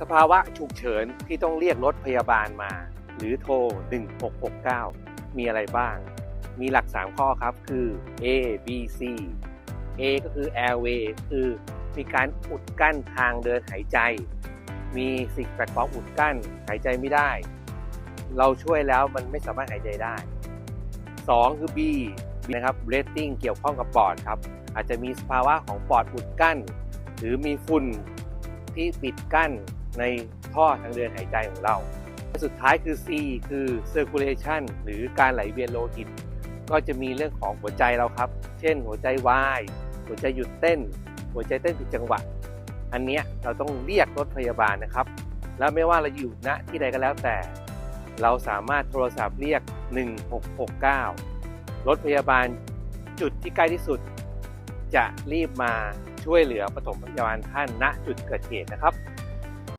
สภาวะฉุกเฉินที่ต้องเรียกรถพยาบาลมา หรือโทร 1669 มีอะไรบ้าง มีหลัก 3 ข้อครับคือ A B C A ก็คือ airway คือมีการอุดกั้นทางเดินหายใจ มีสิ่งแปลกปลอมอุดกั้นหายใจไม่ได้ เราช่วยแล้วมันไม่สามารถหายใจได้ 2 คือ B นะครับ breathing เกี่ยวข้องกับปอดครับ อาจจะมีสภาวะของปอดอุดกั้น หรือมีฝุ่น ที่ปิดกั้นในท่อทางเดินหายใจของเรา สุดท้ายคือ C คือ circulation หรือการไหลเวียนโลหิต ก็จะมีเรื่องของหัวใจเราครับ เช่น หัวใจวาย หัวใจหยุดเต้น หัวใจเต้นผิดจังหวะ อันนี้เราต้องเรียกรถพยาบาลนะครับ แล้วไม่ว่าเราอยู่ณที่ใดก็แล้วแต่ เราสามารถโทรศัพท์เรียก 1669 รถพยาบาลจุดที่ใกล้ที่สุด จะรีบมาช่วยเหลือปฐมพยาบาลท่านณจุดเกิดเหตุนะครับ